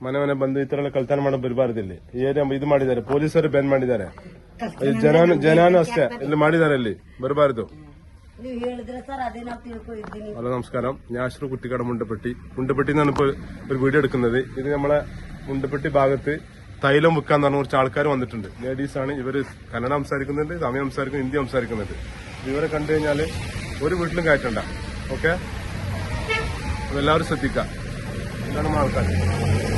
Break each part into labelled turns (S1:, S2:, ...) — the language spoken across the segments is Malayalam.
S1: ಮನೆ ಮನೆ ಬಂದು ಈ ತರ ಎಲ್ಲ ಕಳ್ತನ ಮಾಡೋ ಬರಬಾರ್ದಿಲ್ಲಿ ಈ ಏರಿಯಾ ಇದು ಮಾಡಿದ್ದಾರೆ ಪೊಲೀಸರು ಬ್ಯಾನ್ ಮಾಡಿದ್ದಾರೆ ಈ ಜನಾನು ಜನಾನು ಅಷ್ಟೇ ಇಲ್ಲಿ ಮಾಡಿದ್ದಾರೆ ಇಲ್ಲಿ ಬರಬಾರ್ದು
S2: ನೀವು ಹೇಳಿದ್ರೆ ಸರ್ ಅದೇ ನಾವು ತಿಳ್ಕೊಂಡಿದ್ದೀನಿ
S1: ഹലോ നമസ്കാരം ഞാൻ അഷ്റു കുട്ടിക്കാട് മുണ്ടപ്പെട്ടി മുണ്ടപ്പെട്ടി എന്നാണ് ഇപ്പോൾ ഒരു വീഡിയോ എടുക്കുന്നത് ഇത് നമ്മളെ മുണ്ടപ്പെട്ടി ഭാഗത്ത് തൈലം വിൽക്കാൻ പറഞ്ഞ കുറച്ച് ആൾക്കാർ വന്നിട്ടുണ്ട് ലേഡീസ് ആണ് ഇവര് കന്നഡ സംസാരിക്കുന്നുണ്ട് തമിഴ് സംസാരിക്കുന്നു ഹിന്ദി സംസാരിക്കുന്നുണ്ട് ഇവരെ കണ്ടു കഴിഞ്ഞാല് ഒരു വീട്ടിലും കയറ്റണ്ട ഓക്കെ എല്ലാവരും ശ്രദ്ധിക്കാം ഇതാണ് നമ്മളെ ആൾക്കാർ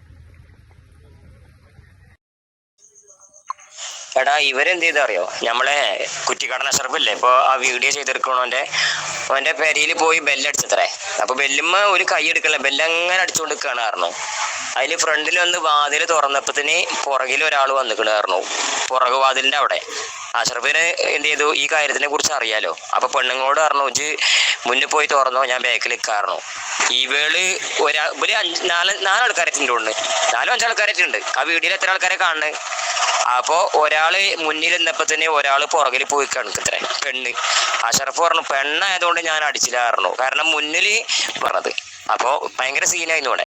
S3: എടാ ഇവരെന്ത് ചെയ്താ അറിയോ നമ്മളെ കുറ്റിക്കടന ശ്രമല്ലേ ഇപ്പൊ ആ വീഡിയോ ചെയ്തെടുക്കണോന്റെ അവന്റെ പെരയിൽ പോയി ബെല്ലടിച്ചത്രേ. അപ്പൊ ബെല്ലുമ്മ ഒരു കൈ എടുക്കല ബെല്ലങ്ങനെ അടിച്ചുകൊണ്ട് നിൽക്കുകയാണ് അതിൽ ഫ്രണ്ടിൽ വന്ന് വാതിൽ തുറന്നപ്പത്തിന് പുറകിൽ ഒരാൾ വന്നിക്കണായിരുന്നു പുറകു വാതിലിന്റെ അവിടെ. അഷറഫിന് എന്ത് ചെയ്തു ഈ കാര്യത്തിനെ കുറിച്ച് അറിയാലോ. അപ്പൊ പെണ്ണുങ്ങളോട് പറഞ്ഞു ഇജ് മുന്നിൽ പോയി തുറന്നോ ഞാൻ ബാക്കിൽ ഈ ഇവൾ ഒരാ ഒരു നാല് നാലാൾക്കാരെ ഉണ്ട് നാലും അഞ്ചാൾക്കാരെത്തിണ്ട് ആ വീട്ടിൽ എത്ര ആൾക്കാരെ കാണുന്നത് അപ്പോ ഒരാൾ മുന്നിൽ നിന്നപ്പോ തന്നെ ഒരാൾ പുറകിൽ പോയി കണക്കത്രേ പെണ്ണ്. അഷറഫ് പറഞ്ഞു പെണ്ണായതുകൊണ്ട് ഞാൻ അടിച്ചില്ലായിരുന്നു കാരണം മുന്നിൽ പറഞ്ഞത്. അപ്പോ ഭയങ്കര സീനായിരുന്നു ഇവിടെ.